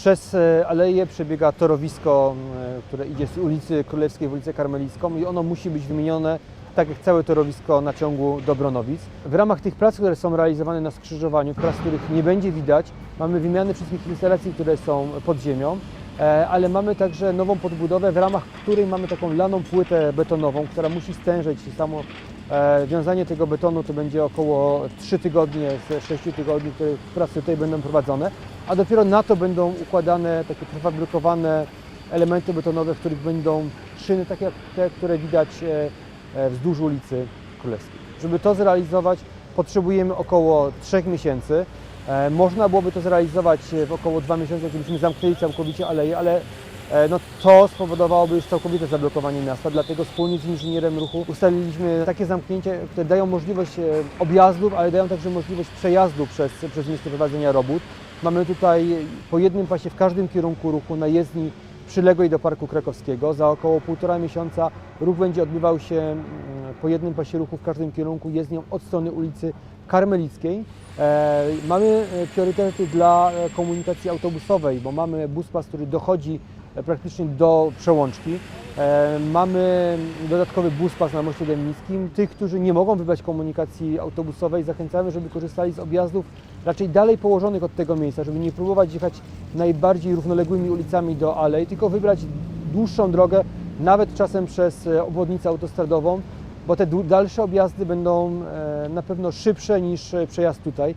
Przez e, aleję przebiega torowisko, e, które idzie z ulicy Królewskiej w ulicę Karmelicką i ono musi być wymienione tak jak całe torowisko na ciągu Dobronowic. W ramach tych prac, które są realizowane na skrzyżowaniu, prac, których nie będzie widać, mamy wymianę wszystkich instalacji, które są pod ziemią, e, ale mamy także nową podbudowę, w ramach której mamy taką laną płytę betonową, która musi stężeć samo wiązanie tego betonu to będzie około 3 tygodnie z 6 tygodni, które prace tutaj będą prowadzone, a dopiero na to będą układane takie prefabrykowane elementy betonowe, w których będą szyny, takie jak te, które widać e, e, wzdłuż ulicy Królewskiej. Żeby to zrealizować, potrzebujemy około 3 miesięcy. E, Można byłoby to zrealizować e, w około 2 miesiące, gdybyśmy zamknęli całkowicie aleję, ale e, no, to spowodowałoby już całkowite zablokowanie miasta, dlatego wspólnie z inżynierem ruchu ustaliliśmy takie zamknięcie, które dają możliwość e, objazdów, ale dają także możliwość przejazdu przez, przez miejsce prowadzenia robót. Mamy tutaj po jednym pasie w każdym kierunku ruchu na jezdni przyległej do Parku Krakowskiego. Za około półtora miesiąca ruch będzie odbywał się po jednym pasie ruchu w każdym kierunku jezdnią od strony ulicy Karmelickiej. E, Mamy e, priorytety dla e, komunikacji autobusowej, bo mamy bus pas, który dochodzi praktycznie do przełączki. Mamy dodatkowy bus pas na moście Dębnickim. Tych, którzy nie mogą wybrać komunikacji autobusowej, zachęcamy, żeby korzystali z objazdów raczej dalej położonych od tego miejsca, żeby nie próbować jechać najbardziej równoległymi ulicami do alei, tylko wybrać dłuższą drogę, nawet czasem przez obwodnicę autostradową, bo te dalsze objazdy będą e, na pewno szybsze niż e, przejazd tutaj.